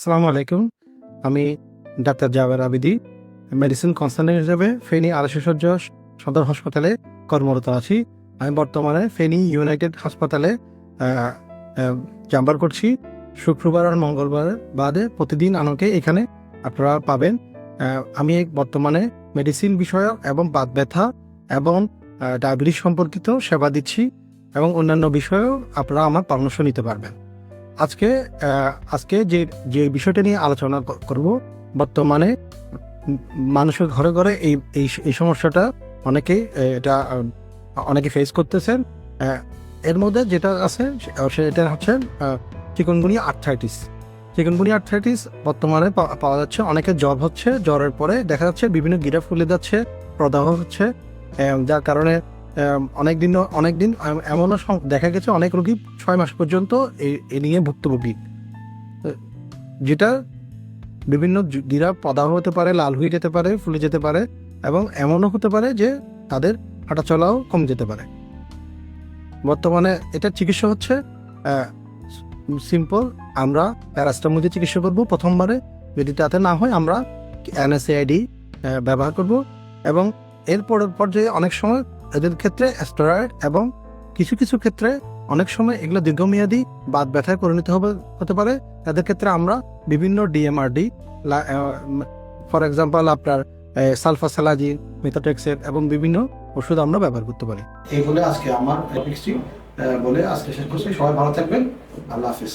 আসসালামু আলাইকুম। আমি ডাক্তার জাবের আবিদি, মেডিসিন কনসালটেন্ট হিসেবে ফেনী আলাসিসজ্জ সদর হাসপাতালে কর্মরত আছি। আমি বর্তমানে ফেনী ইউনাইটেড হাসপাতালে চাম্বার করছি। শুক্রবার আর মঙ্গলবার বাদে প্রতিদিন আমাকে এখানে আপনারা পাবেন। আমি বর্তমানে মেডিসিন বিষয়ক এবং বাত ব্যথা এবং ডায়াবেটিস সম্পর্কিত সেবা দিচ্ছি এবং অন্যান্য বিষয়েও আপনারা আমার পরামর্শ নিতে পারবেন। আজকে আজকে যে যে বিষয়টা নিয়ে আলোচনা করব বর্তমানে মানুষের ঘরে ঘরে এই এই সমস্যাটা অনেকেই আহ, এটা অনেকে ফেস করতেছেন। এর মধ্যে যেটা আছে সেটা হচ্ছে চিকনগুনিয়া আর্থাইটিস চিকনগুনিয়া আর্থাইটিস বর্তমানে পাওয়া যাচ্ছে অনেকে জ্বর হচ্ছে জ্বরের পরে দেখা যাচ্ছে বিভিন্ন গিরা ফুলে যাচ্ছে প্রদাহ হচ্ছে যার কারণে অনেক দিন অনেক দিন এমনও দেখা গেছে অনেক রোগী ছয় মাস পর্যন্ত এ- নিয়ে ভুক্তভোগী। যেটা বিভিন্ন গিরা প্রদাহ হতে পারে, লাল হয়ে যেতে পারে, ফুলে যেতে পারে, এবং এমনও হতে পারে যে তাদের হাঁটাচলাও কমে যেতে পারে। বর্তমানে এটার চিকিৎসা হচ্ছে সিম্পল, আমরা প্যারাস্টামল দিয়ে চিকিৎসা করব প্রথমবারে, যদি তাতে না হয় আমরা এনএসএআইডি ব্যবহার করব, এবং এর পরের পর্যায়ে অনেক সময় এদের ক্ষেত্রে স্টেরয়েড এবং কিছু কিছু ক্ষেত্রে অনেক সময় এগুলো দীর্ঘমেয়াদী বাদ ব্যথায় পরিণত হবে, হতে পারে। তাদের ক্ষেত্রে আমরা বিভিন্ন ডিএমআরডি ফর এক্সাম্পল আপনার সালফাসালাজিন, মেথাটেক্সের এবং বিভিন্ন ওষুধ আমরা ব্যবহার করতে পারি। এই বলে আজকে আমার বলে আজকে শেষ করছি। সবাই ভালো থাকবেন। আল্লাহ হাফিজ।